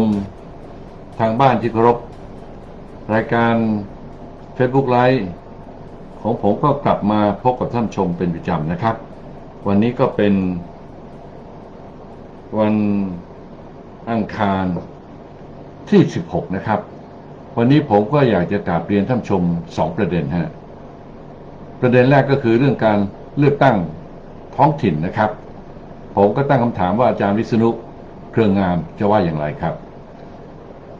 มทางบ้านที่เคารพรายการ Facebook ไลฟ์ของผมก็กลับมาพบกับท่านชมเป็นประจำนะครับ วันนี้ก็เป็น วันอังคารที่ 16 นะครับ วันนี้ผมก็อยากจะกราบเรียนท่านชมสองประเด็นฮะประเด็นแรกก็คือเรื่องการเลือกตั้งท้องถิ่นนะครับ ผมก็ตั้งคำถามว่าอาจารย์วิษณุเครืองงามจะว่าอย่างไรครับ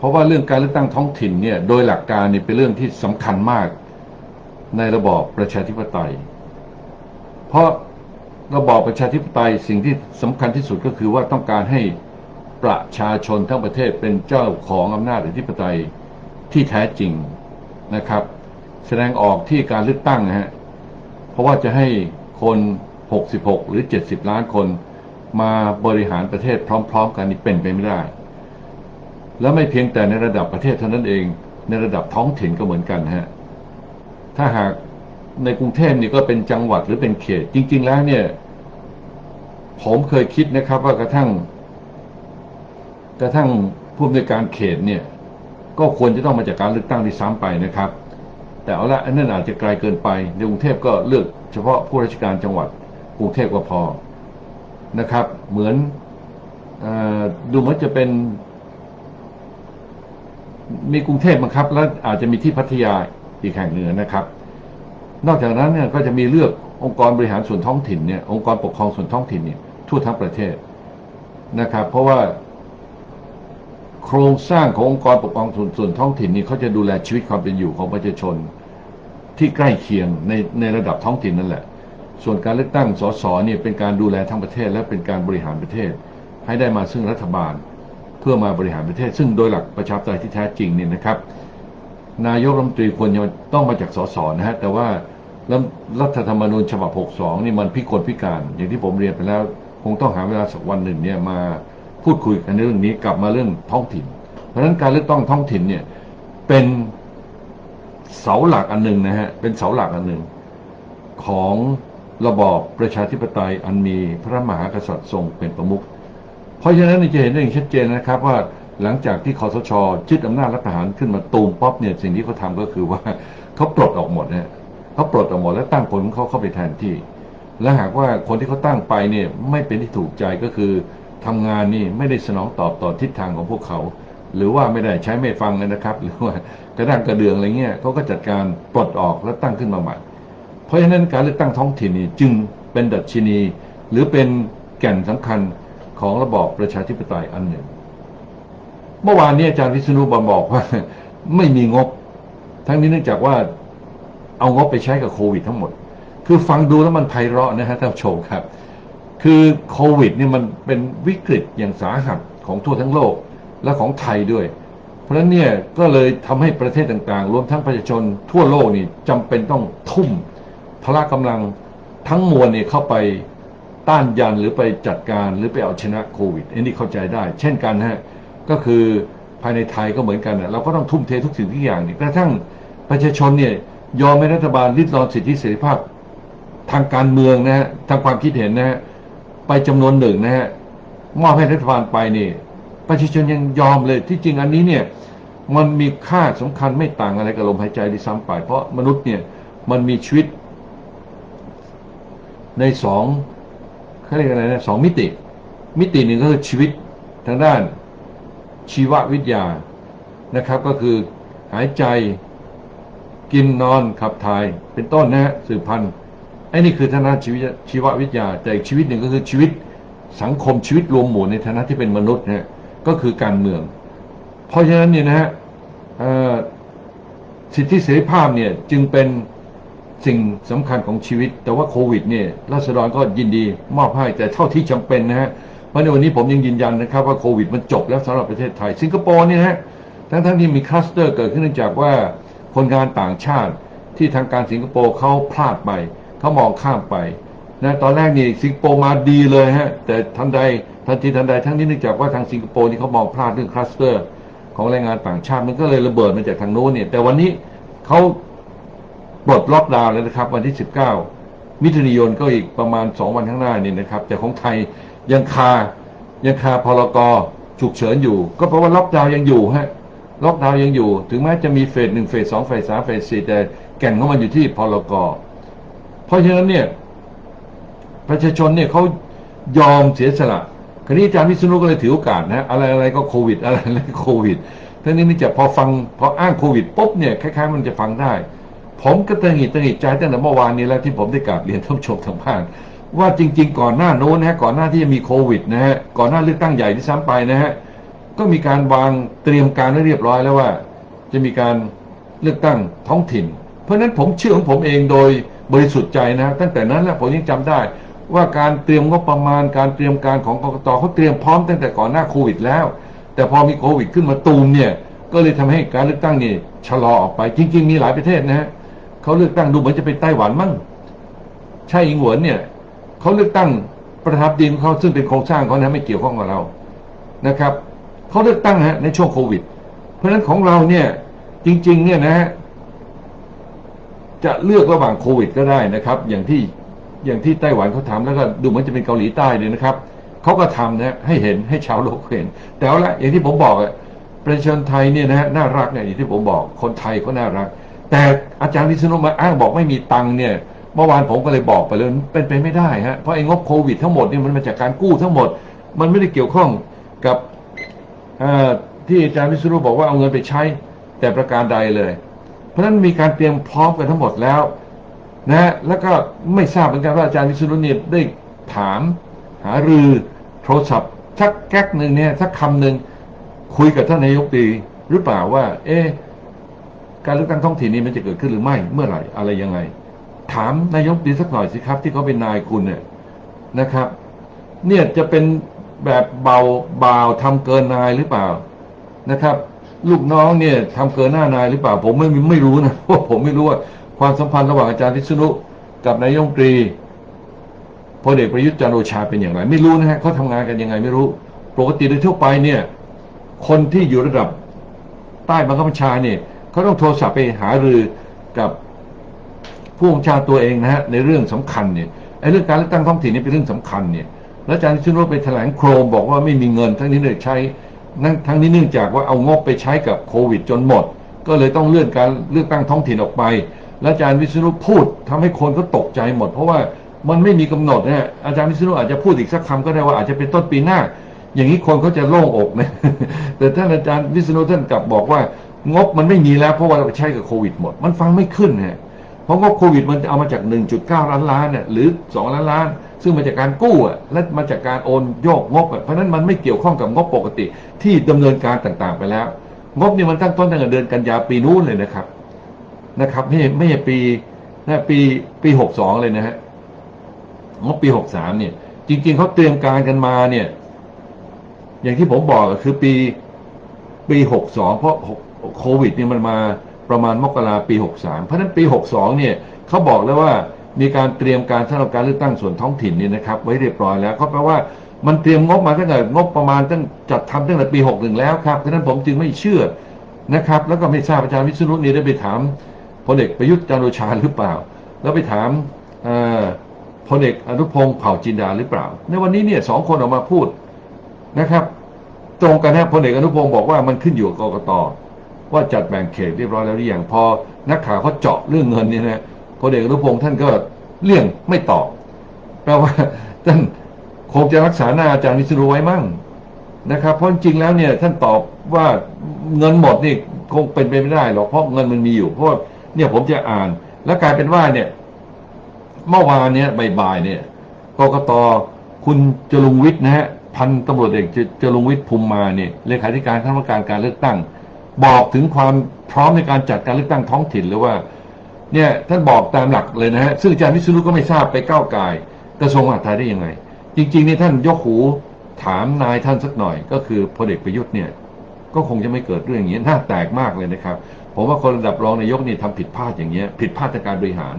เพราะว่าเรื่องการเลือกตั้งท้องถิ่นเนี่ยโดยหลักการนี่เป็นเรื่องที่สำคัญมากในระบอบประชาธิปไตย เพราะระบอบประชาธิปไตยสิ่งที่สำคัญที่สุดก็คือว่าต้องการให้ประชาชนทั้งประเทศเป็นเจ้าของอำนาจอธิปไตยที่แท้จริงนะครับ แสดงออกที่การเลือกตั้งนะฮะเพราะว่าจะให้คน 66 หรือ 70 ล้านคนมาบริหารประเทศพร้อม ๆ กันนี่เป็นไปไม่ได้ แล้วไม่เพียงแต่ในระดับประเทศเท่านั้นเอง ในระดับท้องถิ่นก็เหมือนกันฮะถ้าหากในกรุงเทพนี่ก็เป็นจังหวัดหรือเป็นเขต จริง ๆ แล้วเนี่ย ผมเคยคิดนะครับ ว่ากระทั่ง กระทั่งผู้อำนวยการเขตเนี่ย ก็ควรจะต้องมาจากการเลือกตั้งที่ซ้ำไปนะครับ แต่เอาละอันนั้นอาจจะไกลเกินไป ในกรุงเทพก็เลือกเฉพาะผู้ราชการจังหวัดกรุงเทพก็พอนะครับ เหมือนอดูเหมือนจะเป็น มีกรุงเทพบังคับ แล้วอาจจะมีที่พัทยาอีกแห่งหนึ่งนะครับ นอกจากนั้นเนี่ยก็จะมีเลือกองค์กรบริหารส่วนท้องถิ่นเนี่ยองค์กรปกครองส่วนท้องถิ่นเนี่ยทั่วทั้งประเทศนะครับ เพราะว่าโครงสร้างขององค์กรปกครองส่วนส่วนท้องถิ่นนี่เขาจะดูแลชีวิตความเป็นอยู่ของประชาชน ที่ใกล้เคียงในในระดับท้องถิ่นนั่นแหละ ส่วนการเลือกตั้งสสเนี่ยเป็นการดูแลทั้งประเทศ และเป็นการบริหารประเทศ ให้ได้มาซึ่งรัฐบาล เพื่อมาบริหารประเทศ ซึ่งโดยหลักประชาธิปไตยที่แท้จริงเนี่ยนะครับ นายกรัฐมนตรีควรจะต้องมาจากสสนะฮะแต่ว่ารัฐธรรมนูญฉบับ 62 นี่มันพิกลพิการ อย่างที่ผมเรียนไปแล้ว คงต้องหาเวลาสักวันหนึ่งเนี่ยมาพูดคุยกันในเรื่องนี้กลับมาเรื่องท้องถิ่น เพราะฉะนั้นการเลือกตั้งท้องถิ่นเนี่ยเป็นเสาหลักอันหนึ่งนะฮะเป็นเสาหลักอันหนึ่งของระบอบประชาธิปไตยอันมีพระมหากษัตริย์ทรงเป็นประมุข เพราะฉะนั้นจะเห็นได้อย่างชัดเจนนะครับว่าหลังจากที่คอสชยึดอำนาจรัฐประหารขึ้นมาตูมป๊อปเนี่ยสิ่งที่เขาทำก็คือว่าเขาปลดออกหมดเนะเขาปลดออกหมดแล้วตั้งคนของเขาเข้าไปแทนที่ และหากว่าคนที่เขาตั้งไปเนี่ยไม่เป็นที่ถูกใจก็คือทำงานนี่ไม่ได้สนองตอบต่อทิศทางของพวกเขา หรือว่าไม่ได้ใช้ไม่ฟังนะครับ หรือว่ากระด้างกระเดืองอะไรเงี้ยเขาก็จัดการปลดออกแล้วตั้งขึ้นมาใหม่ เพราะฉะนั้นการเลือกตั้งท้องถิ่นนี่จึงเป็นดัชนี หรือเป็นแก่นสำคัญ ของระบอบประชาธิปไตยอันหนึ่ง เมื่อวานนี้อาจารย์วิษณุบบอกว่า ไม่มีงบ ทั้งนี้เนื่องจากว่าเอางบไปใช้กับโควิด ทั้งหมด คือฟังดูแล้วมันไพเราะนะฮะท่านผู้ชมครับ คือโควิดเนี่ยมันเป็นวิกฤตอย่างสาหัสของทั่วทั้งโลกและของไทยด้วย เพราะฉะนั้นเนี่ยก็เลยทำให้ประเทศต่างๆ รวมทั้งประชาชนทั่วโลกนี่จำเป็นต้องทุ่มพละกำลังทั้งมวลเนี่ยเข้าไป ต้านยันหรือไปจัดการหรือไปเอาชนะโควิดอันนี้เข้าใจได้ เช่นกันฮะก็คือภายในไทยก็เหมือนกันนะเราก็ต้องทุ่มเททุกสิ่งทุกอย่างนี่กระทั่งประชาชนเนี่ยยอมให้รัฐบาลริดรอนสิทธิเสรีภาพทางการเมืองนะฮะทางความคิดเห็นนะฮะไปจำนวนหนึ่งนะฮะมอบให้รัฐบาลไปนี่ประชาชนยังยอมเลยที่จริงอันนี้เนี่ยมันมีค่าสำคัญไม่ต่างอะไรกับลมหายใจที่ซ้ำไป เพราะมนุษย์เนี่ยมันมีชีวิตในสอง เขาเรียกอะไรนะสองมิติ มิติหนึ่งก็คือชีวิตทางด้านชีววิทยานะครับ ก็คือหายใจกินนอนขับถ่ายเป็นต้นนะฮะสืบพันธุ์ไอ้นี่คือทางด้านชีวิตชีววิทยา แต่อีกชีวิตหนึ่งก็คือชีวิตสังคมชีวิตรวมหมู่ในฐานะที่เป็นมนุษย์นะฮะก็คือการเมือง เพราะฉะนั้นเนี่ยนะฮะสิทธิเสรีภาพเนี่ยจึงเป็น สิ่งสำคัญของชีวิต แต่ว่าโควิดเนี่ยราษฎรก็ยินดีมอบให้แต่เท่าที่จำเป็นนะฮะเพราะในวันนี้ผมยังยืนยันนะครับว่าโควิดมันจบแล้วสำหรับประเทศไทย สิงคโปร์เนี่ยฮะทั้งทั้งที่มีคลัสเตอร์เกิดขึ้นเนื่องจากว่าคนงานต่างชาติที่ทางการสิงคโปร์เขาพลาดไปเขามองข้ามไปนะตอนแรกนี่สิงคโปร์มาดีเลยฮะแต่ทันใดทันทีทันใดทั้งนี้เนื่องจากว่าทางสิงคโปร์นี่เขามองพลาดเรื่องคลัสเตอร์ ของแรงงานต่างชาติมันก็เลยระเบิดมาจากทางโน้นเนี่ยแต่วันนี้เขา ปลดล็อกดาวน์แล้วนะครับ วันที่ 19 มิถุนายนก็อีกประมาณ 2 วันข้างหน้านี่นะครับ แต่ของไทยยังคายังคาพลกรฉุกเฉินอยู่ ก็เพราะว่าล็อกดาวน์ยังอยู่ฮะล็อกดาวน์ยังอยู่ ถึงแม้จะมีเฟสหนึ่งเฟสสองเฟสสามเฟสสี่แต่แก่นของมันอยู่ที่พลกรเพราะฉะนั้นเนี่ยประชาชนเนี่ยเขายอมเสียสละคราวนี้อาจารย์วิษณุก็เลยถือโอกาสนะอะไรอะไรก็โควิดอะไรอะไรโควิดทั้งนี้นี่จะพอฟังพออ้างโควิดปุ๊บเนี่ยคล้ายๆมันจะฟังได้ ผมก็ตังหิดตังหิดใจตั้งแต่เมื่อวานนี้แล้วที่ผมได้กราบเรียนท่านผู้ชมทางบ้านว่าจริง ๆ ก่อนหน้าโน้นนะฮะก่อนหน้าที่จะมีโควิดนะฮะก่อนหน้าเลือกตั้งใหญ่ที่ซ้ำไปนะฮะก็มีการวางเตรียมการไว้เรียบร้อยแล้วว่า จะมีการเลือกตั้งท้องถิ่น เพราะฉะนั้นผมเชื่อของผมเองโดยบริสุทธิ์ใจนะ ตั้งแต่นั้นแล้วผมยังจำได้ ว่าการเตรียมงบประมาณการเตรียมการของกรกตเขาเตรียมพร้อมตั้งแต่ก่อนหน้าโควิดแล้ว แต่พอมีโควิดขึ้นมาตูมเนี่ยก็เลยทำให้การเลือกตั้งนี่ชะลอออกไปจริง ๆ มีหลายประเทศนะฮะ เขาเลือกตั้งดูเหมือนจะเป็นไต้หวันมั้งใช่อิงหวนเนี่ยเขาเลือกตั้งประธานาธิบดีของเขาซึ่งเป็นโครงสร้างเขานะไม่เกี่ยวข้องกับเรานะครับเขาเลือกตั้งฮะในช่วงโควิด เพราะฉะนั้นของเราเนี่ยจริง ๆ เนี่ยนะฮะจะเลือกระหว่างโควิด ก็ได้นะครับ อย่างที่อย่างที่ไต้หวันเขาทำแล้วก็ดูเหมือนจะเป็นเกาหลีใต้เลยนะครับเขาก็ทำนะให้เห็นให้ชาวโลกเห็น แต่ละอย่างที่ผมบอกอะประชาชนไทยเนี่ยนะฮะน่ารักเนี่ยอย่างที่ผมบอกคนไทยเขาน่ารัก แต่อาจารย์วิษณุมาอ้างบอกไม่มีตังค์เนี่ยเมื่อวานผมก็เลยบอกไปเลยเป็นไปไม่ได้ฮะเพราะไอ้งบโควิดทั้งหมดเนี่ยมันมาจากการกู้ทั้งหมด มันไม่ได้เกี่ยวข้องกับที่อาจารย์วิษณุบอกว่าเอาเงินไปใช้แต่ประการใดเลย เพราะฉะนั้นมีการเตรียมพร้อมกันทั้งหมดแล้วนะแล้วก็ไม่ทราบเหมือนกันว่าอาจารย์วิษณุเนี่ยได้ถามหารือโทรศัพท์สักแก๊กหนึ่งเนี่ยสักคำหนึ่งคุยกับท่านนายกดีหรือเปล่าว่า เอ๊ การเลือกตั้งท้องถิ่นนี้มันจะเกิดขึ้นหรือไม่เมื่อไหร่อะไรยังไง ถามนายกดีสักหน่อยสิครับ ที่เขาเป็นนายคุณเนี่ยนะครับ เนี่ยจะเป็นแบบเบาเบาทำเกินนายหรือเปล่านะครับ ลูกน้องเนี่ยทำเกินหน้านายหรือเปล่า ผมไม่ไม่รู้นะเพราะผมไม่รู้ว่าความสัมพันธ์ระหว่างอาจารย์วิษณุกับนายกรัฐมนตรีพลเอกประยุทธ์จันโอชาเป็นอย่างไร ไม่รู้นะฮะเขาทำงานกันยังไงไม่รู้ ปกติโดยทั่วไปเนี่ย คนที่อยู่ระดับใต้บังคับบัญชาเนี่ย เขาต้องโทรศัพท์ไปหารือกับผู้บัญชาตัวเองนะฮะในเรื่องสำคัญเนี่ยไอ้เรื่องการเลือกตั้งท้องถิ่นนี่เป็นเรื่องสำคัญเนี่ยแล้วอาจารย์วิษณุไปแถลงโครมบอกว่าไม่มีเงินทั้งนี้เลยใช้นั่นทั้งนี้เนื่องจากว่าเอางบไปใช้กับโควิดจนหมด ก็เลยต้องเลื่อนการเลือกตั้งท้องถิ่นออกไป แล้วอาจารย์วิษณุพูดทำให้คนก็ตกใจหมด เพราะว่ามันไม่มีกำหนดนะอาจารย์วิษณุอาจจะพูดอีกสักคำก็ได้ว่าอาจจะเป็นต้นปีหน้า อย่างนี้คนเขาจะโล่งอกนะแต่ท่านอาจารย์วิษณุท่านกลับบอกว่า งบมันไม่มีแล้วเพราะว่าเราใช้กับโควิดหมด มันฟังไม่ขึ้นฮะเพราะงบโควิดมันเอามาจาก 1.9 ล้านล้านเนี่ยหรือ 2 ล้านล้าน ซึ่งมาจากการกู้อะและมาจากการโอนโยกงบอะเพราะนั้นมันไม่เกี่ยวข้องกับงบปกติที่ดำเนินการต่างๆ ไปแล้ว งบนี่มันตั้งต้นตั้งแต่เดือนกันยาปีนู้นเลยนะครับนะครับ ไม่ไม่ใช่ปีนะปีปีหกสองเลยนะฮะงบปีหกสามเนี่ย จริง ๆเขาเตรียมการกันมาเนี่ย อย่างที่ผมบอกก็คือปีปีหกสองเพราะ โควิดเนี่ยมันมาประมาณมกราปีหกสามเพราะฉะนั้นปีหกสองเนี่ยเขาบอกแล้วว่ามีการเตรียมการสำหรับการเลือกตั้งส่วนท้องถิ่นนี่นะครับ ไว้เรียบร้อยแล้วก็แปลว่ามันเตรียมงบมาตั้งแต่งบประมาณตั้งจัดทำตั้งแต่ปีหกหนึ่งแล้วครับเพราะนั้นผมจึงไม่เชื่อนะครับ แล้วก็ไม่ทราบอาจารย์วิษณุนี่ได้ไปถามพลเอกประยุทธ์จันโอชาหรือเปล่า แล้วไปถามพลเอกอนุพงศ์เผ่าจินดาหรือเปล่า ในวันนี้เนี่ยสองคนออกมาพูดนะครับ ตรงกันนะพลเอกอนุพงศ์บอกว่ามันขึ้นอยู่กับกกต ว่าจัดแบ่งเขตเรียบร้อยแล้วหรือยังพอนักข่าวเขาเจาะเรื่องเงินนี่นะพลเอกอนุพงศ์ท่านก็เลี่ยงไม่ตอบแปลว่าท่านคงจะรักษาหน้าอาจารย์วิศนุไว้มั่งนะครับ เพราะจริงแล้วเนี่ยท่านตอบว่าเงินหมดนี่คงเป็นไปไม่ได้หรอกเพราะเงินมันมีอยู่ เพราะเนี่ยผมจะอ่าน แล้วกลายเป็นว่าเนี่ยเมื่อวานเนี่ยบ่ายๆเนี่ยกกตคุณจรุงวิทย์นะฮะพันตำรวจเอกจรุงวิทย์ภูมิมาเนี่ยเลขาธิการคณะกรรมการการเลือกตั้ง บอกถึงความพร้อมในการจัดการเลือกตั้งท้องถิ่นเลยว่า เนี่ยท่านบอกตามหลักเลยนะฮะซึ่งอาจารย์วิศนุก็ไม่ทราบไปก้าวไกายกระทรวงมหาดไทยได้ยังไง จริงๆนี่ท่านยกหูถามนายท่านสักหน่อย ก็คือพลเอกประยุทธ์เนี่ย ก็คงจะไม่เกิดเรื่องอย่างนี้น่าแตกมากเลยนะครับ ผมว่าคนระดับรองนายกนี่ทำผิดพลาดอย่างเงี้ยผิดพลาดในการบริหาร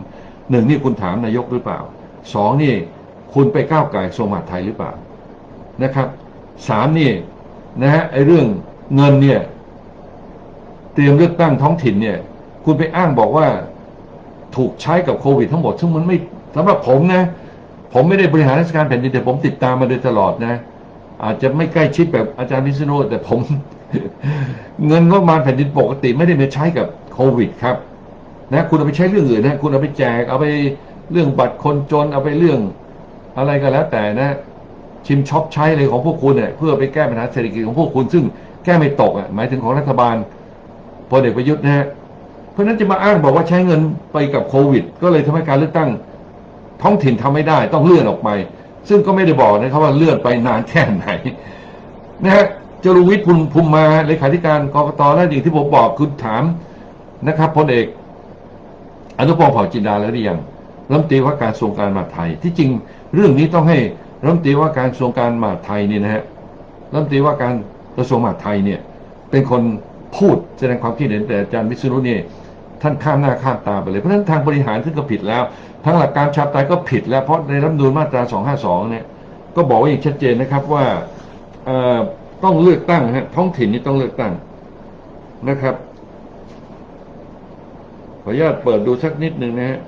หนึ่งนี่คุณถามนายกหรือเปล่าสองนี่คุณไปก้าวไก่กระทรวงมหาดไทยหรือเปล่านะครับสามนี่นะฮะไอ้เรื่องเงินเนี่ย รียมเลือกตั้งท้องถิ่นเนี่ย คุณไปอ้างบอกว่าถูกใช้กับโควิดทั้งหมด ซึ่งมันไม่สำหรับผมนะ ผมไม่ได้บริหารราชการแผ่นดินแต่ผมติดตามมาโดยตลอดนะ อาจจะไม่ใกล้ชิดแบบอาจารย์วิษณุแต่ผม เงินงบประมาณแผ่นดินปกติไม่ได้มาใช้กับโควิดครับนะคุณเอาไปใช้เรื่องอื่นนะคุณเอาไปแจก เอาไปเรื่องบัตรคนจนเอาไปเรื่องอะไรก็แล้วแต่นะ ชิมช็อปใช้เลยของพวกคุณเนี่ยเพื่อไปแก้ปัญหาเศรษฐกิจของพวกคุณซึ่งแก้ไม่ตกอะหมายถึงของรัฐบาล พลเอกประยุทธ์นะฮะเพราะนั้นจะมาอ้างบอกว่าใช้เงินไปกับโควิด ก็เลยทำให้การเลือกตั้ง ท้องถิ่นทำไม่ได้ต้องเลื่อนออกไป ซึ่งก็ไม่ได้บอกนะครับว่าเลื่อนไปนานแค่ไหนนะฮะจรุวิทย์ภูมิภูมิมาเลขาธิการกรกตและอย่างที่ผมบอกคุณถามนะครับพลเอกอนุพงศ์เผ่าจินดาแล้วหรือยังรัฐมนตรีว่าการกระทรวงการมหาดไทย ที่จริงเรื่องนี้ต้องให้รัฐมนตรีว่าการกระทรวงการมหาดไทยนี่นะฮะรัฐมนตรีว่าการกระทรวงมหาดไทยเนี่ย เป็นคน พูดแสดงความคิดเห็นแต่อาจารย์วิศนุนี่ท่านข้ามหน้าข้ามตาไปเลย เพราะฉะนั้นทางบริหารซึ่งก็ผิดแล้วทางหลักการชาติไตยก็ผิดแล้วเพราะในรัฐธรรมนูญมาตรา 252 เนี่ย ก็บอกไว้อย่างชัดเจนนะครับว่าเอ่อต้องเลือกตั้งฮะท้องถิ่นนี่ต้องเลือกตั้งนะครับขออนุญาตเปิดดูสักนิดหนึ่งนะฮะ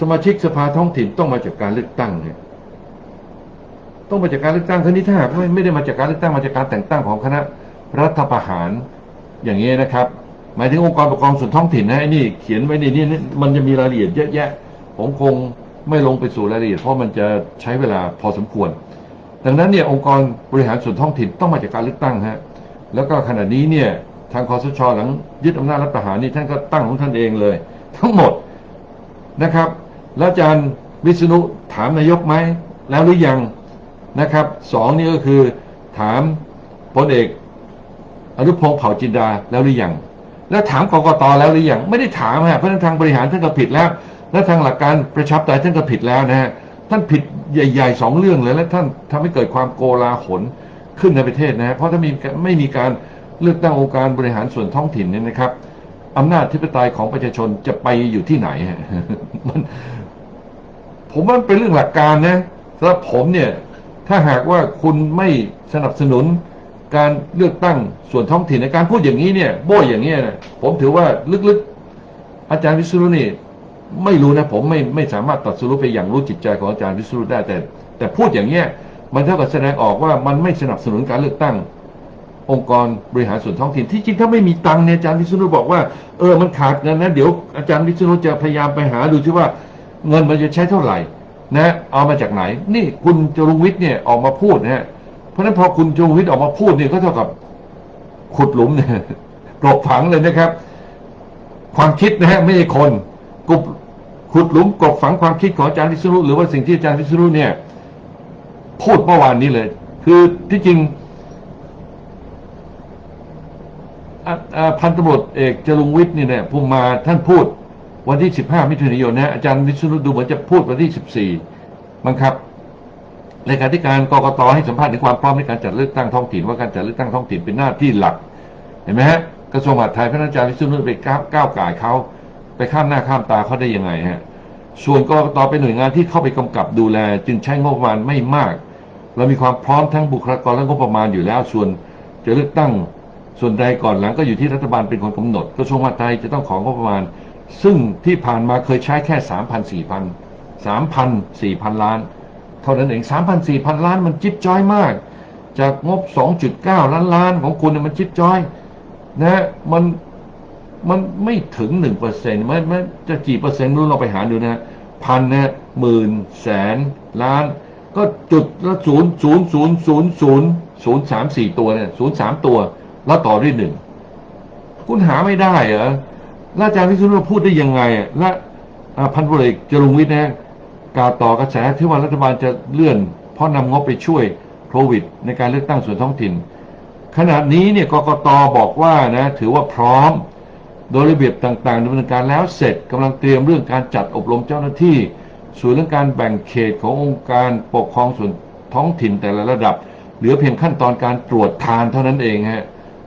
สมาชิกสภาท้องถิ่นต้องมาจากการเลือกตั้งเนี่ย ต้องมาจากการเลือกตั้งครั้นี้ถ้าหากไม่ได้มาจากการเลือกตั้งมาจากการแต่งตั้งของคณะรัฐประหารอย่างนี้นะครับ หมายถึงองค์กรปกครองส่วนท้องถิ่นนะไอ้นี่เขียนไว้ในนี้มันจะมีรายละเอียดเยอะแยะ ผมคงไม่ลงไปสู่รายละเอียดเพราะมันจะใช้เวลาพอสมควร ดังนั้นเนี่ยองค์กรบริหารส่วนท้องถิ่นต้องมาจากการเลือกตั้งฮะแล้วก็ขณะนี้เนี่ยทางคอสชหลังยึดอำนาจรัฐประหารนี่ท่านก็ตั้งของท่านเองเลย ทั้งหมดนะครับ แล้วอาจารย์วิษณุถามนายกไหมแล้วหรือยัง นะครับสองนี่ก็คือถามพลเอกอนุพงศ์เผ่าจินดาแล้วหรือยังแล้วถามกกตแล้วหรือยังไม่ได้ถามฮะเพราะนั้นทางบริหารท่านก็ผิดแล้ว และทางหลักการประชาธิปไตยท่านก็ผิดแล้วนะฮะท่านผิดใหญ่ๆสองเรื่องเลยและท่านทำให้เกิดความโกลาหลขึ้นในประเทศนะฮะเพราะถ้ามีไม่มีการเลือกตั้งองค์การบริหารส่วนท้องถิ่นเนี่ยนะครับอำนาจทิปไตยของประชาชนจะไปอยู่ที่ไหนฮะมันผมว่าเป็นเรื่องหลักการนะสำหรับผมเนี่ย ถ้าหากว่าคุณไม่สนับสนุนการเลือกตั้งส่วนท้องถิ่นในการพูดอย่างนี้เนี่ยโบ้ยอย่างนี้นะผมถือว่าลึกๆ อาจารย์วิศรุนี่ไม่รู้นะผมไม่ไม่สามารถตัดสรุปไปอย่างรู้จิตใจของอาจารย์วิศรุได้แต่ แต่พูดอย่างเนี้ยมันเท่ากับแสดงออกว่ามันไม่สนับสนุนการเลือกตั้ง องค์กรบริหารส่วนท้องถิ่นที่จริงถ้าไม่มีตังเนี่ยอาจารย์วิศนุบอกว่าเออมันขาดเงินนะเดี๋ยวอาจารย์วิศนุจะพยายามไปหาดูที่ว่าเงินมันจะใช้เท่าไหร่ นะเอามาจากไหน นี่คุณจรุงวิทย์เนี่ยออกมาพูดนะฮะเพราะฉะนั้นพอคุณจรุงวิทย์ออกมาพูดเนี่ยก็เท่ากับขุดหลุมเนี่ยกลบฝังเลยนะครับ ความคิดนะฮะไม่ใช่คนกบขุดหลุมกลบฝังความคิดของอาจารย์วิศนุหรือว่าสิ่งที่อาจารย์วิศนุเนี่ย พูดเมื่อวานนี้เลย คือที่จริงพันตำรวจเอกจรุงวิทย์นี่เนี่ยภูมิมาท่านพูด วันที่ 15 มิถุนายนนะอาจารย์วิศนุดูเหมือนจะพูดวันที่ 14บังครับเลขาธิการกรกตให้สัมภาษณ์ถึงความพร้อมในการจัดเลือกตั้งท้องถิ่นว่าการจัดเลือกตั้งท้องถิ่นเป็นหน้าที่หลัก เห็นไหมฮะกระทรวงมหาดไทยพระอาจารย์วิศนุไปก้าวก้าวก่ายเขาไปข้ามหน้าข้ามตาเขาได้ยังไงฮะส่วนกรกตเป็นหน่วยงานที่เข้าไปกำกับดูแล จึงใช้งบประมาณไม่มากเรามีความพร้อมทั้งบุคลากรและงบประมาณอยู่แล้ว ส่วนจะเลือกตั้งส่วนใดก่อนหลังก็อยู่ที่รัฐบาลเป็นคนกำหนดกระทรวงมหาดไทยจะต้องของงบประมาณ ซึ่งที่ผ่านมาเคยใช้แค่สามพันสี่พันสามพันสี่พันล้าน เท่านั้นเองสามพันสี่พันล้านมันจิ๊บจ้อยมาก จากงบสองจุดเก้าล้านล้านของคุณเนี่ยมันจิ๊บจ้อยนะฮะมันมันไม่ถึงหนึ่งเปอร์เซ็นต์ไม่ไม่จะกี่เปอร์เซ็นต์ไม่รู้เราไปหาดูนะพันนะหมื่นแสนล้าน ก็จุดละศูนย์ศูนย์ศูนย์ศูนย์ศูนย์ศูนย์สามสี่ตัวเนี่ยศูนย์สามตัว แล้วต่อด้วยหนึ่งคุณหาไม่ได้เหรอ แล้วอาจารย์วิศนุพูดได้ยังไง และพันธุ์ตำรวจเอกจรุงวิทย์นะกล่าวต่อกระแสที่ว่ารัฐบาลจะเลื่อน เพราะนำงบไปช่วยโควิด ในการเลือกตั้งส่วนท้องถิ่น ขณะนี้เนี่ยกกตบอกว่านะถือว่าพร้อม โดยระเบียบต่างๆดำเนินการแล้วเสร็จกำลังเตรียมเรื่องการจัดอบรมเจ้าหน้าที่ส่วนเรื่องการแบ่งเขตขององค์การปกครองส่วนท้องถิ่นแต่ละระดับ เหลือเพียงขั้นตอนการตรวจทานเท่านั้นเองฮะ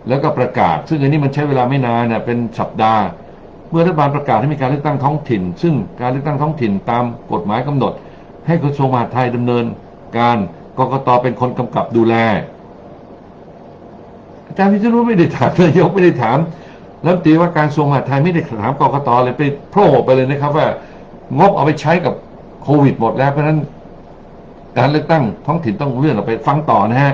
แล้วก็ประกาศ ซึ่งอันนี้มันใช้เวลาไม่นานนะเป็นสัปดาห์ เมื่อรัฐบาลประกาศให้มีการเลือกตั้งท้องถิ่น ซึ่งการเลือกตั้งท้องถิ่นตามกฎหมายกำหนด ให้กระทรวงมหาดไทยดำเนิน การกกตเป็นคนกำกับดูแลอาจารย์พิษณุไม่ได้ถามนายกไม่ได้ถามรัฐมนตรีว่าการกระทรวงมหาดไทยไม่ได้ถามกกตเลยไปโผล่ไปเลยนะครับว่างบเอาไปใช้กับโควิดหมดแล้วเพราะฉะนั้นการเลือกตั้งท้องถิ่นต้องเลื่อนออกไปฟังต่อนะฮะ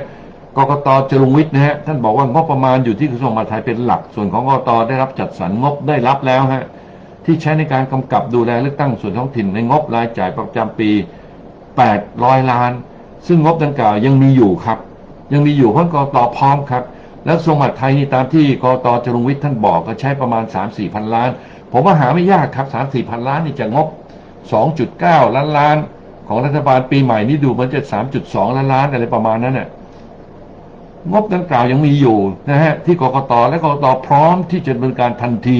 กกตจรุงวิทย์นะฮะท่านบอกว่างบประมาณอยู่ที่กระทรวงมหาดไทยเป็นหลัก ส่วนของกกตได้รับจัดสรรงบได้รับแล้วฮะที่ใช้ในการกำกับดูแลเลือกตั้งส่วนท้องถิ่นในงบรายจ่ายประจำปี 800 ล้าน ซึ่งงบดังกล่าวยังมีอยู่ครับ ยังมีอยู่เพราะกกตพร้อมครับ แล้วกระทรวงมหาดไทยนี่ตามที่กกตจรุงวิทย์ท่านบอกก็ใช้ประมาณ 3-4พันล้าน ผมว่าหาไม่ยากครับ3-4พันล้านนี่จะงบ 2.9 ล้านล้าน ของรัฐบาลปีใหม่นี่ดูเหมันจะ 3.2 ล้านล้านอะไรประมาณนั้นน่ะ งบดังกล่าวยังมีอยู่นะฮะที่กกตและกกตพร้อมที่จะดำเนินการทันที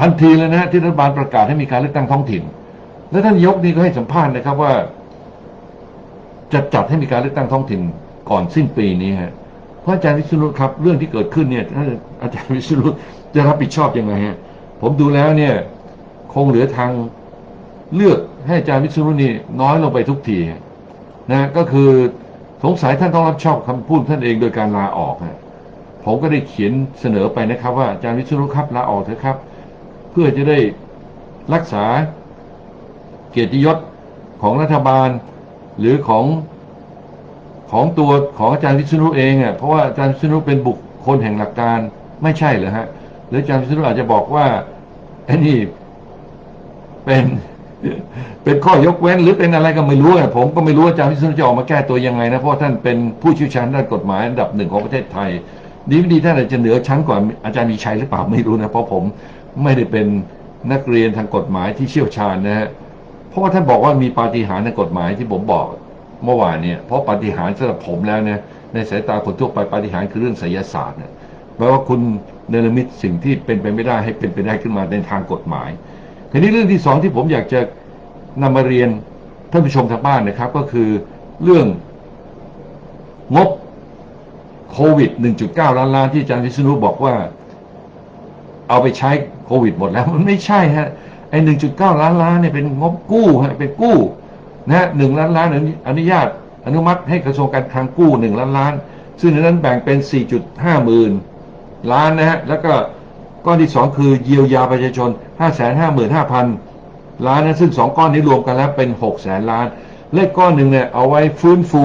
ทันทีเลยนะฮะที่รัฐบาลประกาศให้มีการเลือกตั้งท้องถิ่น และท่านยกนี่ก็ให้สัมภาษณ์นะครับว่า จะจัดให้มีการเลือกตั้งท้องถิ่นก่อนสิ้นปีนี้ฮะพระอาจารย์วิศนุครับ เรื่องที่เกิดขึ้นเนี่ยอาจารย์วิศนุจะรับผิดชอบยังไงฮะผมดูแล้วเนี่ย คงเหลือทางเลือกให้อาจารย์วิศนุนี่น้อยลงไปทุกทีนะก็คือ สงสัยท่านต้องรับชอบคำพูดท่านเองโดยการลาออกฮะผมก็ได้เขียนเสนอไปนะครับ ว่าอาจารย์วิศนุครับลาออกเถอะครับ เพื่อจะได้รักษาเกียรติยศของรัฐบาล หรือของของตัวของอาจารย์วิษณุเองอะเพราะว่าอาจารย์วิษณุเป็นบุคคลแห่งหลักการไม่ใช่เหรอฮะหรืออาจารย์วิษณุอาจจะบอกว่าไอ้นี่เป็น เป็นข้อยกเว้นหรือเป็นอะไรก็ไม่รู้อะผมก็ไม่รู้อาจารย์วิษณุจะออกมาแก้ตัวยังไงนะเพราะท่านเป็นผู้เชี่ยวชาญด้านกฎหมายอันดับหนึ่งของประเทศไทย ดีไม่ดีท่านอาจจะเหนือชั้นกว่าอาจารย์มีชัยหรือเปล่าไม่รู้นะเพราะผมไม่ได้เป็นนักเรียนทางกฎหมายที่เชี่ยวชาญนะฮะเพราะว่าท่านบอกว่ามีปาฏิหาริย์ในกฎหมายที่ผมบอกเมื่อวานเนี่ยเพราะปาฏิหาริย์สำหรับผมแล้วเนี่ยในสายตาคนทั่วไปปาฏิหาริย์คือเรื่องไสยศาสตร์เนี่ยแปลว่าคุณเนรมิตสิ่งที่เป็นไปไม่ได้ให้เป็นไปได้ขึ้นมาในทางกฎหมาย ทีนี้เรื่องที่สองที่ผมอยากจะนำมาเรียนท่านผู้ชมทางบ้านนะครับ ก็คือเรื่องงบโควิด 1.9 ล้านล้านที่อาจารย์วิษณุบอกว่า เอาไปใช้โควิดหมดแล้วมันไม่ใช่ฮะไอ้หนึ่งจุดเก้าล้านล้านเนี่ยเป็นงบกู้ฮะเป็นกู้นะฮะหนึ่งล้านล้านอนุญาตอนุมัติให้กระทรวงการคลังกู้หนึ่งล้านล้าน ซึ่งในนั้นแบ่งเป็นสี่จุดห้าหมื่นล้านนะฮะแล้วก็ก้อนที่สองคือเยียวยาประชาชน ห้าแสนห้าหมื่นห้าพันล้านนะซึ่งสองก้อนนี้รวมกันแล้วเป็นหกแสนล้าน เลขก้อนหนึ่งเนี่ยเอาไว้ฟื้นฟู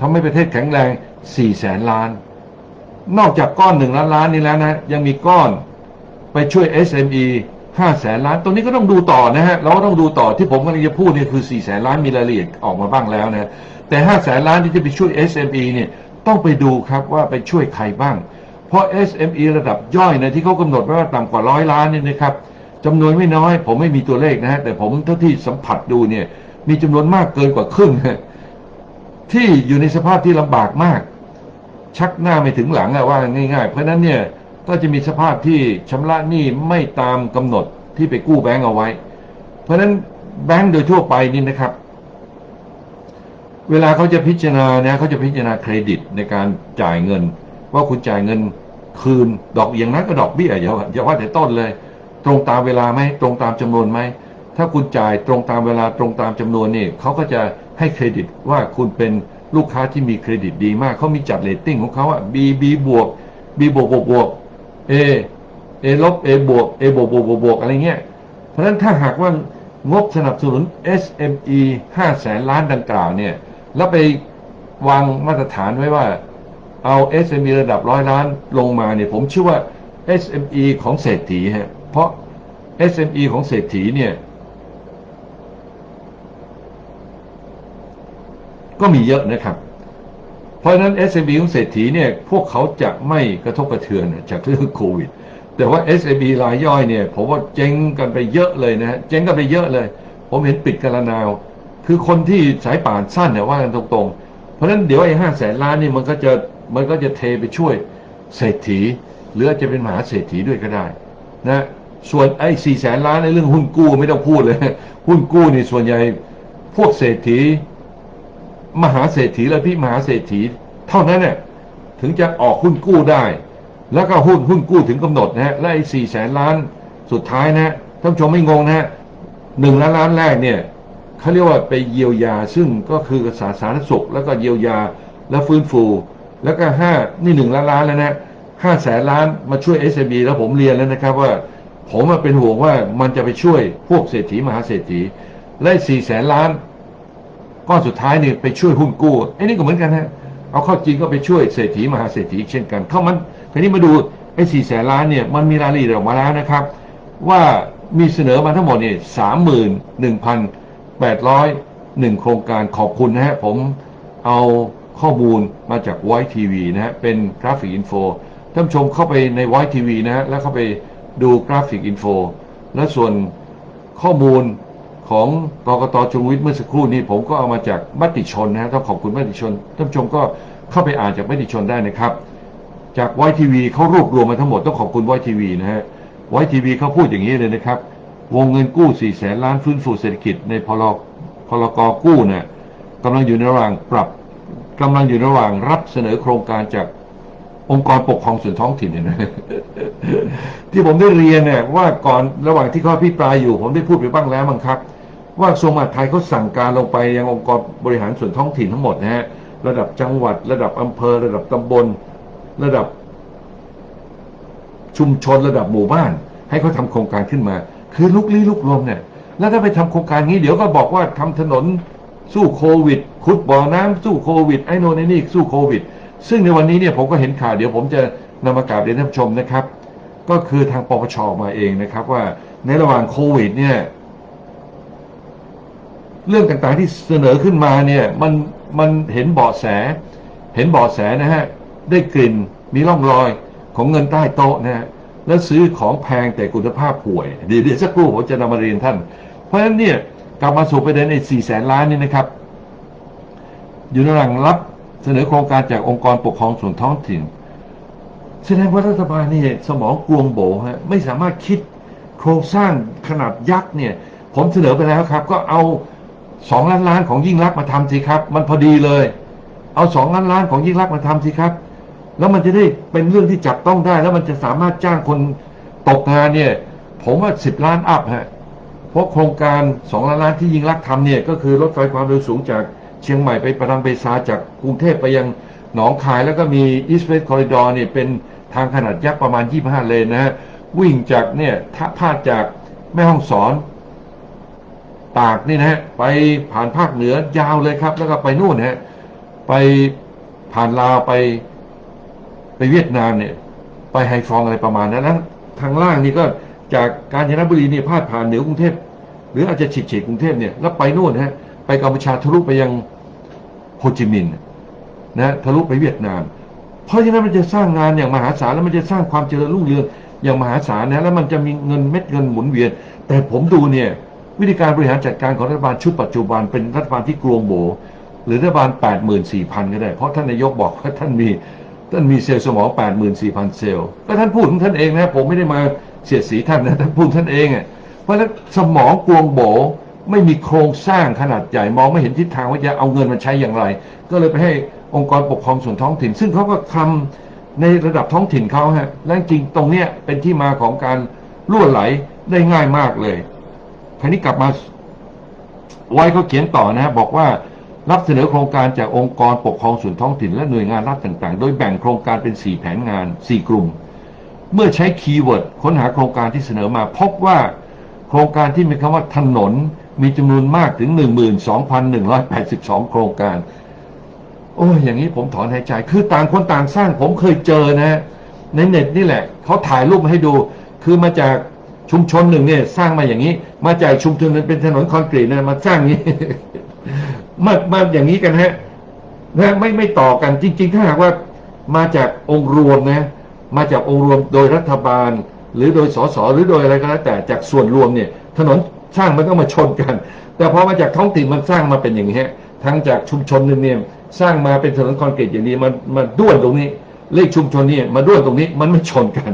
ทำให้ประเทศแข็งแรงสี่แสนล้าน นอกจากก้อนหนึ่งล้านล้านนี้แล้วนะ ยังมีก้อนไปช่วย SME ห้าแสนล้าน ตรงนี้ก็ต้องดูต่อนะฮะ เราก็ต้องดูต่อที่ผมกำลังจะพูดเนี่ยคือสี่แสนล้านมีรายละเอียดออกมาบ้างแล้วนะ แต่ห้าแสนล้านที่จะไปช่วย SME เนี่ยต้องไปดูครับว่าไปช่วยใครบ้าง เพราะ SME ระดับย่อยนะที่เขากำหนดไว้ว่าต่ำกว่าร้อยล้านเนี่ยนะครับจำนวนไม่น้อย ผมไม่มีตัวเลขนะฮะแต่ผมเท่าที่สัมผัสดูเนี่ย มีจำนวนมากเกินกว่าครึ่งที่อยู่ในสภาพที่ลำบากมาก ชักหน้าไม่ถึงหลังอะว่าง่าย ๆ เพราะฉะนั้นเนี่ยก็จะมีสภาพที่ชำระหนี้ไม่ตามกำหนดที่ไปกู้แบงก์เอาไว้ เพราะฉะนั้นแบงก์โดยทั่วไปนี่นะครับ เวลาเขาจะพิจารณาเนี่ยเขาจะพิจารณาเครดิตในการจ่ายเงิน ว่าคุณจ่ายเงินคืนดอกอย่างนั้นก็ดอกเบี้ยอย่าอย่าว่าแต่ต้นเลย ตรงตามเวลาไหมตรงตามจำนวนไหมถ้าคุณจ่ายตรงตามเวลาตรงตามจำนวนนี่เขาก็จะให้เครดิตว่าคุณเป็นลูกค้าที่มีเครดิตดีมากเขามีจัดเรตติ้งของเขาอะ B B บวก B บวกบวกบวก A A ลบ A บวก A บวกบวกบวกบวกอะไรเงี้ย เพราะฉะนั้นถ้าหากว่างบสนับสนุน SME 5แสนล้านดังกล่าวเนี่ย แล้วไปวางมาตรฐานไว้ว่า เอา SME ระดับร้อยล้านลงมาเนี่ยผมเชื่อว่า SME ของเศรษฐีฮะเพราะ SME ของเศรษฐีเนี่ยก็มีเยอะนะครับ เพราะฉะนั้น SME ของเศรษฐีเนี่ยพวกเขาจะไม่กระทบกระเทือนจากเรื่องโควิด แต่ว่า SME รายย่อยเนี่ยผมว่าเจ๊งกันไปเยอะเลยนะฮะเจ๊งกันไปเยอะเลย ผมเห็นปิดกันละนาว คือคนที่สายป่านสั้นเนี่ยว่ากันตรงๆ เพราะฉะนั้นเดี๋ยวไอ้ห้าแสนล้านนี่มันก็จะ มันก็จะเทไปช่วยเศรษฐี หรือจะเป็นมหาเศรษฐีด้วยก็ได้นะส่วนไอ้สี่แสนล้านในเรื่องหุ้นกู้ไม่ต้องพูดเลย หุ้นกู้นี่ส่วนใหญ่พวกเศรษฐี มหาเศรษฐีและพี่มหาเศรษฐี เท่านั้นเนี่ยถึงจะออกหุ้นกู้ได้ แล้วก็หุ้นหุ้นกู้ถึงกำหนดนะฮะและไอ้สี่แสนล้านสุดท้ายนะฮะท่านชมไม่งงนะฮะหนึ่งล้านล้านแรกเนี่ยเขาเรียกว่าไปเยียวยาซึ่งก็คือสาธารณสุข แล้วก็เยียวยาและฟื้นฟู แล้วก็ห้านี่หนึ่งล้านล้านแล้วนะห้าแสนล้านมาช่วย s อ b แล้วผมเรียนแล้วนะครับว่า ผมมาเป็นห่วงว่ามันจะไปช่วยพวกเศรษฐีมหาเศรษฐีและสี่แสนล้านก้อนสุดท้ายนี่ไปช่วยหุ้นกู้ไอ้นี่ก็เหมือนกันฮะเอาเข้าจริงก็ไปช่วยเศรษฐีมหาเศรษฐีเช่นกันเข้ามันทีนี้มาดูไอ้สี่แสนล้านเนี่ยมันมีรายละเอียดออกมาแล้วนะครับ ว่ามีเสนอมาทั้งหมดเนี่ยสามหมื่นหนึ่งพันแปดร้อยหนึ่งโครงการขอบคุณนะฮะผมเอา ข้อมูลมาจากไวทีวีนะฮะเป็นกราฟิกอินโฟท่านชมเข้าไปในไวทีวีนะฮะแล้วเข้าไปดูกราฟิกอินโฟและส่วนข้อมูลของกกตจงวิทย์เมื่อสักครู่นี้ผมก็เอามาจากมติชนนะฮะต้องขอบคุณมติชนท่านผู้ชมก็เข้าไปอ่านจากมติชนได้นะครับ จากไวทีวีเขารวบรวมมาทั้งหมดต้องขอบคุณไวทีวีนะฮะไวทีวีเขาพูดอย่างนี้เลยนะครับ วงเงินกู้4แสนล้านฟื้นฟูเศรษฐกิจในพลพลกกู้เนี่ยกำลังอยู่ในระหว่างปรับ กำลังอยู่ระหว่างรับเสนอโครงการจากองค์กรปกครองส่วนท้องถิ่นเนี่ยนะที่ผมได้เรียนเนี่ยว่าก่อนระหว่างที่เขาพิปรายอยู่ ผมได้พูดไปบ้างแล้วมั้งครับ ว่ากระทรวงมหาดไทยเขาสั่งการลงไปยังองค์กรบริหารส่วนท้องถิ่นทั้งหมดนะฮะระดับจังหวัด ระดับอำเภอ ระดับตำบล ระดับชุมชนระดับหมู่บ้าน ให้เขาทำโครงการขึ้นมา คือลุกลี้ลุกลนเนี่ยแล้วถ้าไปทำโครงการนี้เดี๋ยวก็บอกว่าทำถนน สู้โควิด ขุดบ่อน้ำสู้โควิดไอ้โน่นไอ้นี่สู้โควิด ซึ่งในวันนี้เนี่ยผมก็เห็นข่าวเดี๋ยวผมจะนำมากราบเรียนท่านผู้ชมนะครับ ก็คือทางปปชมาเองนะครับ ว่าในระหว่างโควิด เนี่ย เรื่องต่างๆที่เสนอขึ้นมาเนี่ย มันมันเห็นเบาะแส เห็นเบาะแสนะฮะได้กลิ่นมีร่องรอยของเงินใต้โต๊ะนะฮะแล้วซื้อของแพงแต่คุณภาพห่วยเดี๋ยวสักครู่ผมจะนำมาเรียนท่าน เพราะฉะนั้นเนี่ย กลับมาสู่ประเด็นไอ้สี่แสนล้านนี่นะครับ อยู่ในระหว่างรับเสนอโครงการจากองค์กรปกครองส่วนท้องถิ่นแสดงว่ารัฐบาลนี่สมองกวงโบฮะไม่สามารถคิดโครงสร้างขนาดยักษ์เนี่ย ผมเสนอไปแล้วครับ ก็เอาสองล้านล้านของยิ่งรักษณ์มาทำสิครับ มันพอดีเลย เอาสองล้านล้านของยิ่งรักษณ์มาทำสิครับ แล้วมันจะได้เป็นเรื่องที่จับต้องได้ แล้วมันจะสามารถจ้างคนตกงานเนี่ย ผมว่าสิบล้านอัพฮะ เพราะโครงการสองล้านล้านที่ยิงรักทำเนี่ยก็คือรถไฟความเร็วสูงจากเชียงใหม่ไปประดังเบซาจากกรุงเทพไปยังหนองคายแล้วก็มีอีสเวสต์คอริดอร์เนี่ยเป็นทางขนาดยักษ์ประมาณ 25 เลนนะฮะวิ่งจากเนี่ยถ้าพาดจากแม่ห้องสอน ตากนี่นะฮะไปผ่านภาคเหนือยาวเลยครับ แล้วก็ไปนู่นนะฮะไปผ่านลาวไปไปเวียดนามเนี่ย ไปไฮฟองอะไรประมาณนั้นแล้วทางล่างนี่ก็ จากกาญจนบุรีเนี่ยพาดผ่านเหนือกรุงเทพหรืออาจจะฉีกเฉีกกรุงเทพเนี่ยแล้วไปนู่นฮะไปกัมพูชาทะลุไปยังโฮจิมินห์นะทะลุไปเวียดนาม เพราะฉะนั้นมันจะสร้างงานอย่างมหาศาลแล้วมันจะสร้างความเจริญรุ่งเรืองอย่างมหาศาลนะแล้วมันจะมีเงินเม็ดเงินหมุนเวียน แต่ผมดูเนี่ยวิธีการบริหารจัดการของรัฐบาลชุดปัจจุบันเป็นรัฐบาลที่กลวงโบ หรือรัฐบาล 84,000 ก็ได้ เพราะท่านนายกบอกว่าท่านมีท่านมีเซลล์สมอง 84,000 เซลล์ก็ท่านพูดของท่านเองนะผมไม่ได้มา เสียดสีท่านนะท่านพูดท่านเองอะเพราะฉะนั้นสมองกวงโบไม่มีโครงสร้างขนาดใหญ่มองไม่เห็นทิศทางว่าจะเอาเงินมาใช้อย่างไร ก็เลยไปให้องค์กรปกครองส่วนท้องถิ่น ซึ่งเขาก็ทำในระดับท้องถิ่นเขาฮะและจริงตรงเนี้ยเป็นที่มาของการล่วไหลได้ง่ายมากเลยคราวนี้กลับมาไว้เขาเขียนต่อนะฮะบอกว่ารับเสนอโครงการจากองค์กรปกครองส่วนท้องถิ่นและหน่วยงานรัฐต่างๆ โดยแบ่งโครงการเป็น 4 แผนงาน 4 กลุ่ม เมื่อใช้คีย์เวิร์ดค้นหาโครงการที่เสนอมาพบว่าโครงการที่มีคำว่าถนนมีจำนวนมากถึง 12,182 โครงการ โอ้ยอย่างนี้ผมถอนหายใจ คือต่างคนต่างสร้างผมเคยเจอนะฮะในเน็ตนี่แหละ เขาถ่ายรูปมาให้ดู คือมาจากชุมชนหนึ่งเนี่ยสร้างมาอย่างนี้ มาจากชุมชนหนึงเป็นถนนคอนกรีตนะมาสร้างอย่างนี้ มามาอย่างนี้กันฮะนะไม่ไม่ต่อกันจริง ๆ ถ้าหากว่ามาจากองค์รวมนะ มาจากองค์รวมโดยรัฐบาล หรือโดยสสหรือโดยอะไรก็แล้วแต่จากส่วนรวมเนี่ยถนนสร้างมันก็มาชนกัน แต่พอมาจากท้องถิ่นมันสร้างมาเป็นอย่างนี้ฮะทั้งจากชุมชนนึงเนี่ยสร้างมาเป็นถนนคอนกรีตอย่างนี้มันมาด้วนตรงนี้เลขชุมชนนี่มาด้วนตรงนี้มันไม่ชนกัน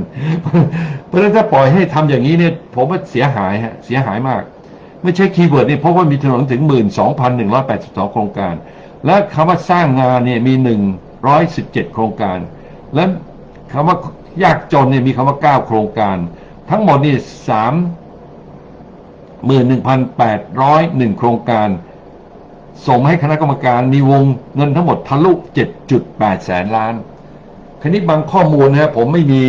เพราะฉะนั้นถ้าปล่อยให้ทำอย่างนี้เนี่ยผมว่าเสียหายฮะเสียหายมาก ไม่ใช่คีย์เวิร์ดนี่เพราะว่ามีถนนถึง 12,182 โครงการ และคำว่าสร้างงานเนี่ยมี 117 โครงการ และ คำว่ายากจนเนี่ยมีคำว่า9โครงการ ทั้งหมดนี่31,801โครงการ ส่งให้คณะกรรมการมีวงเงินทั้งหมดทะลุ7.8แสนล้านคราวนี้บางข้อมูลนะครผมไม่มี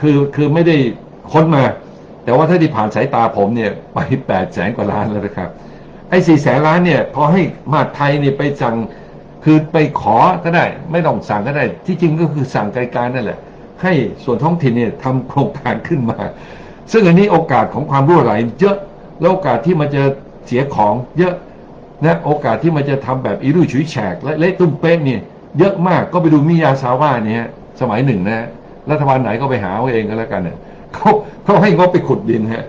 คือคือไม่ได้ค้นมา แต่ว่าถ้าที่ผ่านสายตาผมเนี่ยไป8แสนกว่าล้านแล้วนะครับไอ้สี่แสนล้านเนี่ยพอให้มหาไทยเนี่ยไปสั่ง คือไปขอก็ได้ ไม่ต้องสั่งก็ได้ ที่จริงก็คือสั่งไกลๆนั่นแหละ ให้ส่วนท้องถิ่นเนี่ยทำโครงการขึ้นมา ซึ่งอันนี้โอกาสของความรั่วไหลเยอะแล้วโอกาสที่มันจะเสียของเยอะนะโอกาสที่มันจะทำแบบอีรุ่ยฉุยแฉกและเละตุ้มเป๊ะเนี่ยเยอะมากก็ไปดูมิยาซาว่าเนี่ยสมัยหนึ่งนะฮะรัฐบาลไหนก็ไปหาเอาเองก็แล้วกันเนี่ยเขาเขาให้งบไปขุดดินฮะ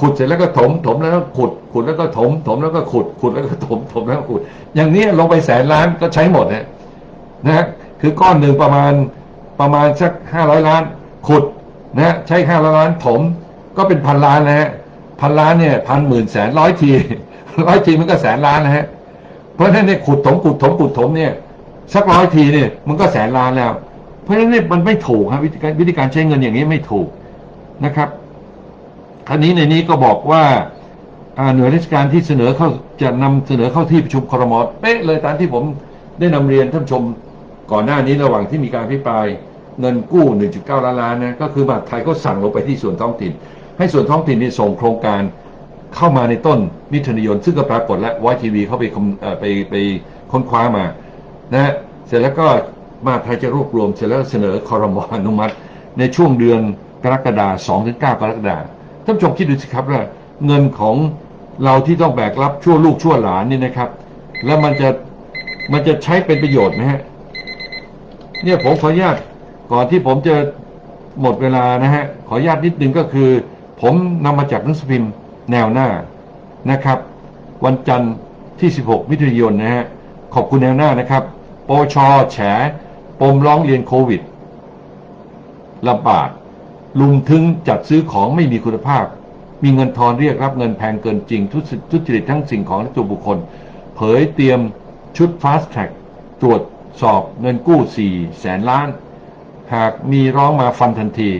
ขุดเสร็จแล้วก็ถมถมแล้วก็ขุด ขุดแล้วก็ถม ถมแล้วก็ขุด ขุดแล้วก็ถม ถมแล้วก็ขุด อย่างนี้ลงไปแสนล้านก็ใช้หมดนะนะฮะคือก้อนหนึ่งประมาณประมาณสักห้าร้อยล้าน ขุดนะฮะใช้ห้าร้อยล้านถม ก็เป็นพันล้านนะฮะพันล้านเนี่ยพันหมื่นแสนร้อยทีร้อยทีมันก็แสนล้านนะฮะเพราะฉะนั้นเนี่ยขุดถมขุดถมขุดถมเนี่ยสักร้อยทีเนี่ยมันก็แสนล้านแล้ว เพราะฉะนั้นเนี่ยมันไม่ถูกครับวิธีการวิธีการใช้เงินอย่างนี้ไม่ถูกนะครับ คราวนี้ในนี้ก็บอกว่าหน่วยราชการที่เสนอเข้าจะนำเสนอเข้าที่ประชุมครมเป๊ะเลยตามที่ผมได้นำเรียนท่านชมก่อนหน้านี้ระหว่างที่มีการพิปรายเงินกู้ 1.9 ล้านล้านนะก็คือมาดไทยก็สั่งลงไปที่ส่วนท้องถิ่น ให้ส่วนท้องถิ่นนี่ส่งโครงการเข้ามาในต้นมิถุนายนซึ่งก็ปรากฏและวทีวีเขาไปไปไปค้นคว้ามานะเสร็จแล้วก็มาไทยจะรวบรวมเสร็จแล้วเสนอคอรมอนุมัติ ในช่วงเดือนกรกฎาคม2ถึง9กรกฎาคม ท่านผู้ชมคิดดูสิครับว่าเงินของเราที่ต้องแบกรับชั่วลูกชั่วหลานนี่นะครับ แล้วมันจะมันจะใช้เป็นประโยชน์ไหมฮะเนี่ยผมขออนุญาตก่อนที่ผมจะหมดเวลานะฮะขออนุญาตนิดนึงก็คือ ผมนำมาจากหนังสือพิมพ์แนวหน้านะครับ วันจันทร์ที่ 16 มิถุนายนนะฮะขอบคุณแนวหน้านะครับปชแฉปมร้องเรียนโควิดระบาด ลุมทึงจัดซื้อของไม่มีคุณภาพ มีเงินทอนเรียกรับเงินแพงเกินจริงทุจทุจริตทั้งสิ่งของและตัวบุคคล เผยเตรียมชุด Fast Track ตรวจสอบเงินกู้ 4 แสนล้าน หากมีร้องมาฟันทันที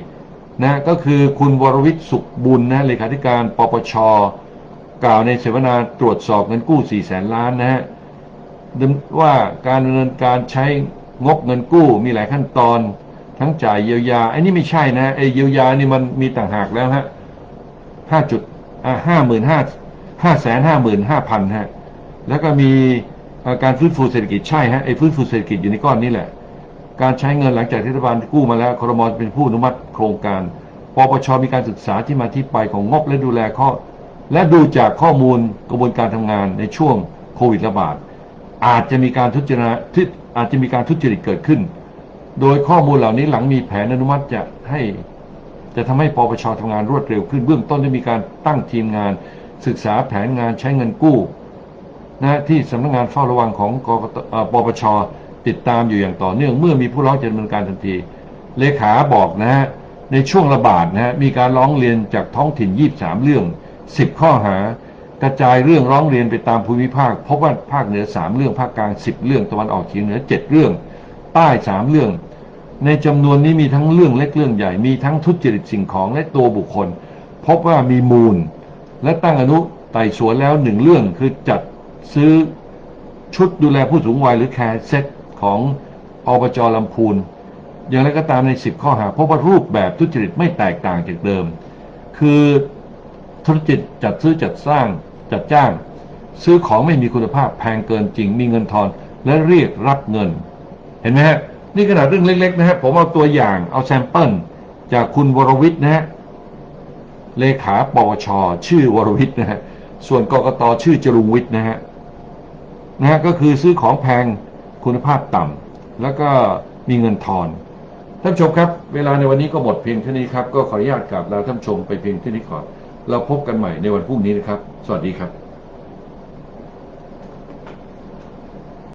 นะก็คือคุณวรวิทย์สุขบุญนะเลขาธิการปปชกล่าวในเสวนาตรวจสอบเงินกู้ 4 แสนล้านนะฮะว่าการดำเนินการใช้งบเงินกู้มีหลายขั้นตอน ทั้งจ่ายเยียวยาไอ้นี่ไม่ใช่นะไอ้เยียวยานี่มันมีต่างหากแล้วฮะห้าจุดอ่าห้าหมื่นห้าห้าแสนห้าหมื่นห้าพันฮะแล้วก็มีการฟื้นฟูเศรษฐกิจใช่ฮะไอ้ฟื้นฟูเศรษฐกิจอยู่ในก้อนนี้แหละ การใช้เงินหลังจากที่รัฐบาลกู้มาแล้วครมเป็นผู้อนุมัติโครงการปปชมีการศึกษาที่มาที่ไปของงบและดูแลข้อ และดูจากข้อมูลกระบวนการทำงานในช่วงโควิดระบาดอาจจะมีการทุจริตอาจจะมีการทุจริตเกิดขึ้น โดยข้อมูลเหล่านี้หลังมีแผนอนุมัติจะให้จะทำให้ปปชทำงานรวดเร็วขึ้น เบื้องต้นได้มีการตั้งทีมงาน ศึกษาแผนงานใช้เงินกู้นะที่สำนักงานเฝ้าระวังของกกตเอ่อปปชติดตามอยู่อย่างต่อเนื่องเมื่อมีผู้ร้องจะดำเนินการทันที เลขาบอกนะฮะในช่วงระบาดนะฮะมีการร้องเรียนจากท้องถิ่น 23 เรื่อง 10 ข้อหา กระจายเรื่องร้องเรียนไปตามภูมิภาคพบว่าภาคเหนือ 3 เรื่องภาคกลาง 10 เรื่องตะวันออกเฉียงเหนือ 7 เรื่อง ใต้3เรื่อง ในจำนวนนี้มีทั้งเรื่องเล็กเรื่องใหญ่ มีทั้งทุจริตสิ่งของและตัวบุคคล พบว่ามีมูล และตั้งอนุไต่สวนแล้วหนึ่งเรื่องคือจัดซื้อชุดดูแลผู้สูงวัยหรือแคร์เซ็ตของอบจลำพูน อย่างไรก็ตามในสิบข้อหาพบว่ารูปแบบทุจริตไม่แตกต่างจากเดิม คือธุรกิจจัดซื้อจัดสร้างจัดจ้าง ซื้อของไม่มีคุณภาพแพงเกินจริงมีเงินทอนและเรียกรับเงิน เห็นไหมฮะนี่ขนาดเรื่องเล็ก ๆ นะฮะผมเอาตัวอย่างเอาแซมเปิลจากคุณวรวิทย์นะฮะเลขาปวช ชื่อวรวิทย์นะฮะส่วนกกตชื่อจรุงวิทย์นะฮะนะฮะก็คือซื้อของแพงคุณภาพต่ำแล้วก็มีเงินทอนท่านชมครับ เวลาในวันนี้ก็หมดเพียงเท่านี้ครับ ก็ขออนุญาตกราบลาท่านชมไปเพียงเท่านี้ก่อน เราพบกันใหม่ในวันพรุ่งนี้นะครับ สวัสดีครับ